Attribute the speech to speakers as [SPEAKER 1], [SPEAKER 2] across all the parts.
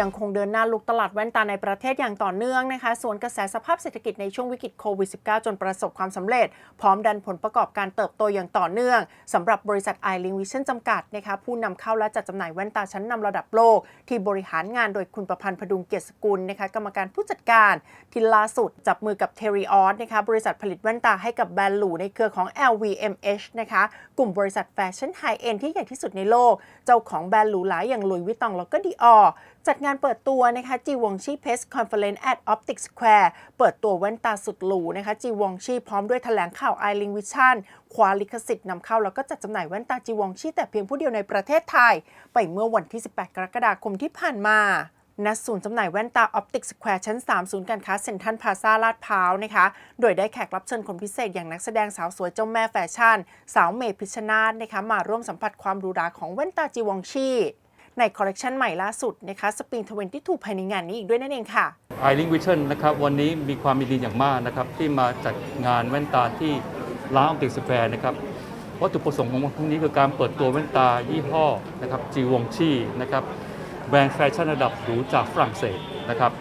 [SPEAKER 1] ยังคงเดินหน้าลุกตลาดแว่นตาในประเทศอย่างต่อเนื่องนะคะ ส่วนกระแสสภาพเศรษฐกิจในช่วงวิกฤตโควิด -19 จนประสบความสำเร็จ พร้อมดันผลประกอบการเติบโตอย่างต่อเนื่องสำหรับบริษัท i l i n g Vision จำกัดนะคะผู้นำเข้าและจัดจำหน่ายแว่นตาชั้นนำระดับโลก ที่บริหารงานโดยคุณประพันธ์พดุงเกียรติสกุลนะคะกรรมการผู้จัดการที่ล่าสุดจับมือกับ t e r i o s นะคะบริษัทผลิตแว่นตาให้กับแบรนด์หรูในเครือของ LVMH นะคะกลุ่มบริษัทแฟชั่นไฮเอ็นที่ใหญ่ที่สุดในโลก เจ้าของแบรนด์หรูหรายอย่างลุยวิตองแล้วก็ดีออ จัดงานเปิดตัวนะคะจีวองชีเพสคอนเฟอเรนซ์แอดออปติกสแควร์เปิดตัวแว่นตาสุดหรูนะคะจีวองชีพร้อมด้วยแถลงข่าวไอลิงวิชั่นคว้าลิขสิทธิ์นำเข้า แล้วก็จัดจำหน่ายแว่นตาจีวองชีแต่เพียงผู้เดียวในประเทศไทย ไปเมื่อวันที่ 18 กรกฎาคมที่ผ่านมาณศูนย์จำหน่ายแว่นตาออปติกสแควร์ชั้น 3 ศูนย์การค้าเซ็นทรัลพาซาลาดพร้าวนะคะ โดยได้แขกรับเชิญคนพิเศษอย่างนักแสดงสาวสวยเจ้าแม่แฟชั่น สาวเมย์พิชชนาธนะคะมาร่วมสัมผัสความหรูหราของแว่นตาจีวองชี ในคอลเลกชันใหม่ล่าสุดนะคะสปริง22ภายในงานนี้อีกด้วยนั่นเองค่ะ
[SPEAKER 2] i l i n k Vision นะครับวันนี้มีความยินดีอย่างมากนะครับที่มาจัดงานแว่นตาที่ร้านออปติกสแควร์นะครับวัตถุประสงค์ของวันพรุ่งนี้คือการเปิดตัวแว่นตายี่ห้อนะครับจีวงชีนะครับแบรนด์แฟชั่นระดับหรูจากฝรั่งเศสนะครับ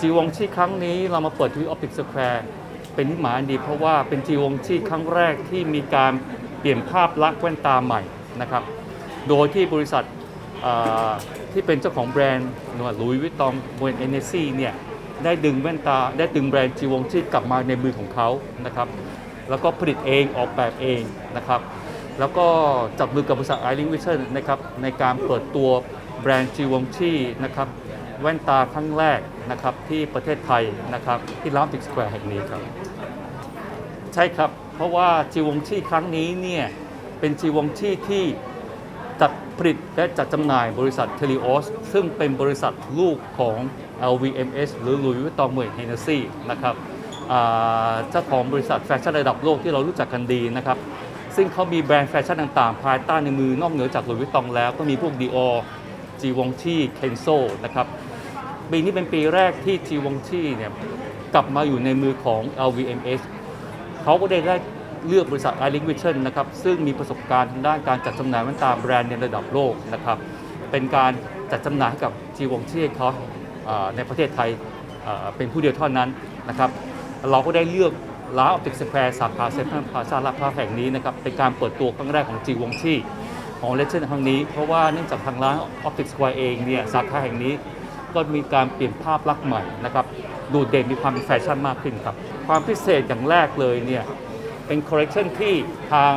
[SPEAKER 2] จีวงชีครั้งนี้เรามาเปิดที่ออปติกสแควร์เป็นนิหมายดีเพราะว่าเป็นจีวงชีครั้งแรกที่มีการเปลี่ยนภาพลักษณ์แว่นตาใหม่นะครับโดยที่บริษัท ที่เป็นเจ้าของแบรนด์นวดลุยวิตองบนเอเนซี่เนี่ยได้ดึงแว่นตาได้ดึงแบรนด์จีวงชีกลับมาในมือของเขานะครับแล้วก็ผลิตเองออกแบบเองนะครับแล้วก็จับมือกับบริษัทไอริงวิชั่นนะครับในการเปิดตัวแบรนด์จีวงชีนะครับแว่นตาครั้งแรกนะครับที่ประเทศไทยนะครับที่ร้านติกสแควร์แห่งนี้ครับใช่ครับ เพราะว่าจีวงชีครั้งนี้เนี่ยเป็นจีวงชีที่ จัดผลิตและจัดจำหน่ายบริษัทเทลิโอสซึ่งเป็นบริษัทลูกของ LVMH หรือลุยวิตตองเมย์เฮนเนซี่นะครับเจ้าของบริษัทแฟชั่นระดับโลกที่เรารู้จักกันดีนะครับ ซึ่งเขามีแบรนด์แฟชั่นต่างๆ ภายใต้ในมือนอกเหนือจากลุยวิตตองแล้วก็มีพวกดีออจีวงชีเคนโซนะครับปีนี้เป็นปีแรกที่จีวงชีเนี่ยกลับมาอยู่ในมือของ LVMH เขาก็ได้ได้ เลือกบริษัท i l i n k Vision นะครับซึ่งมีประสบการณ์ทางด้านการจัดจำหน่ายแว่นตาแบรนด์ในระดับโลกนะครับเป็นการจัดจำหน่ายให้กับจีวงชีเขาเอ่อในประเทศไทยเป็นผู้เดียวเท่านั้นนะครับเราก็ได้เลือกร้านออปติกสแควร์สาขาเซ็นทรัลพลาซาลาดพร้าวแห่งนี้นะครับเป็นการเปิดตัวครั้งแรกของจีวงชีของเลเชนครั้งนี้ เพราะว่าเนื่องจากทางร้านออปติกสแควร์เองเนี่ยสาขาแห่งนี้ก็มีการเปลี่ยนภาพลักษณ์ใหม่นะครับดูดเด่นมีความเป็นแฟชั่นมากขึ้นครับ ความพิเศษอย่างแรกเลยเนี่ย เป็นคอลเลกชันที่ทาง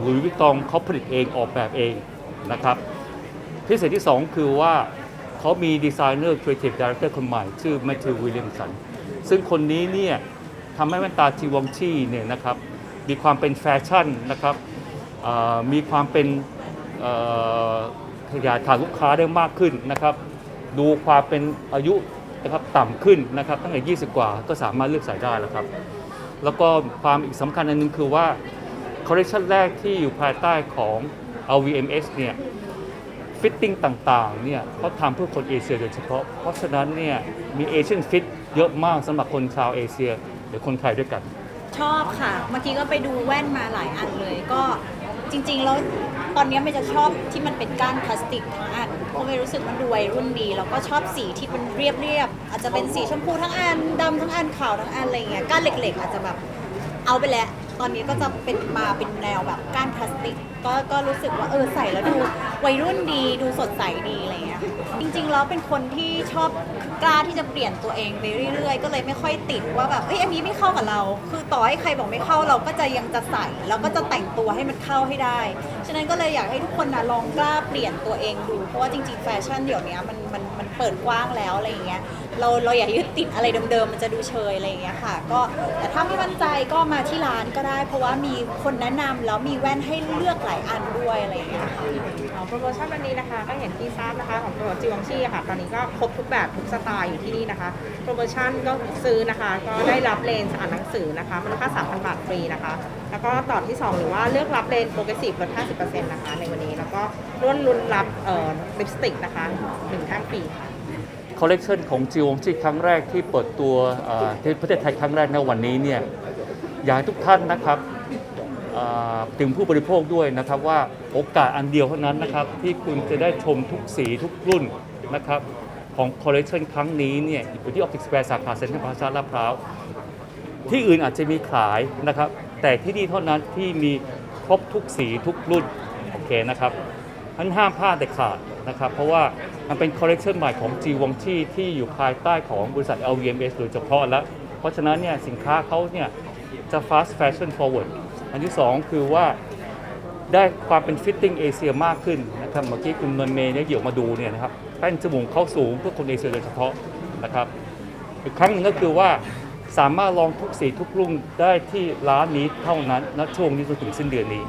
[SPEAKER 2] หลุยส์วิตตองเขาผลิตเองออกแบบเองนะครับพิเศษที่ 2 คือว่าเขามีดีไซเนอร์ครีเอทีฟดีเรคเตอร์คนใหม่ชื่อแมทธิววิลเลียมสันซึ่งคนนี้เนี่ยทำให้แว่นตาจีวองชีเนี่ยนะครับมีความเป็นแฟชั่นนะครับมีความเป็นขยายฐานลูกค้าได้มากขึ้นนะครับ ดูความเป็นอายุนะครับต่ำขึ้นนะครับตั้งแต่ 20 กว่าก็สามารถเลือกใส่ได้แล้วครับ แล้วก็ความอีกสำคัญอันหนึงคือว่าคอลเลคชันแรกที่อยู่ภายใต้ของ LVMH เนี่ยฟิตติ้งต่างๆเนี่ยเขาทำเพื่อคนเอเชียโดยเฉพาะ เพราะฉะนั้นเนี่ยมีเอเชียนฟิตเยอะมากสำหรับคนชาวเอเชียหรือคนไทยด้วยกัน
[SPEAKER 3] ชอบค่ะ เมื่อกี้ก็ไปดูแว่นมาหลายอันเลยก็ จริงๆ แล้วตอนนี้ไม่จะชอบที่มันเป็นก้านพลาสติกทั้งอันเพราะไม่รู้สึกมันดูวัยรุ่นดี แล้วก็ชอบสีที่มันเรียบๆอาจจะเป็นสีชมพูทั้งอันดำทั้งอันขาวทั้งอันอะไรเงี้ยก้านเหล็กๆ อาจจะแบบเอาไปแล้ว ตอนนี้ก็จะเป็นมาเป็นแนวแบบก้านพลาสติก ก็ก็รู้สึกว่าเออใส่แล้วดูวัยรุ่นดีดูสดใสดีอะไรเงี้ยจริงๆแล้วเป็นคนที่ชอบกล้าที่จะเปลี่ยนตัวเองไปเรื่อยๆ ก็เลยไม่ค่อยติดว่าแบบเอ้ยอันนี้ไม่เข้ากับเรา คือต่อให้ใครบอกไม่เข้าเราก็จะยังจะใส่แล้วก็จะแต่งตัวให้มันเข้าให้ได้ ฉะนั้นก็เลยอยากให้ทุกคนนะลองกล้าเปลี่ยนตัวเองดู เพราะว่าจริงๆแฟชั่นเดี๋ยวนี้มันมันมัน เปิดกว้างแล้วอะไรอย่างเงี้ยเราเราอย่ายึดติดอะไรเดิมๆมันจะดูเชยอะไรอย่างเงี้ยค่ะ ก็แต่ถ้าไม่มั่นใจก็มาที่ร้านก็ได้ เพราะว่ามีคนแนะนำแล้วมีแว่นให้เลือกหลายอันด้วยอะไรอย่างเงี้ยค่ะ
[SPEAKER 4] ของโปรโมชั่นวันนี้นะคะ ก็เห็นที่ทราบนะคะของตัวจิวองชี่ค่ะ ตอนนี้ก็ครบทุกแบบทุกสไตล์อยู่ที่นี่นะคะ โปรโมชั่นก็ซื้อนะคะ ก็ได้รับเลนส์อ่านหนังสือนะคะมูลค่า3,000 บาทฟรีนะคะ แล้วก็ต่อที่ 2 หรือว่าเลือกรับเลนส์โปรเกรสซีฟลด50%นะคะในวันนี้ แล้วก็ร่วมลุ้นรับเอ่อลิปสติกนะคะหนึ่งแท่งฟรีค่ะ
[SPEAKER 2] คอลเลกชันของจีวงชีครั้งแรกที่เปิดตัวที่ประเทศไทยครั้งแรกในวันนี้เนี่ยอยากให้ทุกท่านนะครับถึงผู้บริโภคด้วยนะครับว่าโอกาสอันเดียวเท่านั้นนะครับที่คุณจะได้ชมทุกสีทุกรุ่นนะครับของคอลเล t ชันครั้งนี้เนี่ยอยู่ที่ออ t ติกสแควร์สาขาเซ็นทรัลพาซาลาดพร้าวที่อื่นอาจจะมีขายนะครับ แต่ที่นี่เท่านั้นที่มีครบทุกสีทุกรุ่นโอเคนะครับท่านห้ามพลาดเด็ดขาดนะครับ เพราะว่า มันเป็นคอลเล t ชันใหม่ของ g w o n g c h i ที่อยู่ภายใต้ของบริษัท LVMH โดยเฉพาะแล้ว เพราะฉะนั้นเนี่ยสินค้าเขาเนี่ยจะ fast fashion forward อันที่สองคือว่าได้ความเป็นฟิตติ้งเอเชียมากขึ้นนะครับเมื่อกี้คุณนนเมย์เนี่ยเดี่ยวมาดูเนี่ยนะครับแป้นจมูกเข้าสูงเพื่อคนเอเชียโดยเฉพาะนะครับอีกครั้งหนึ่งก็คือว่าสามารถลองทุกสีทุกรุ่งได้ที่ร้านนี้เท่านั้นณช่วงนี้จนถึงสิ้นเดือนนี้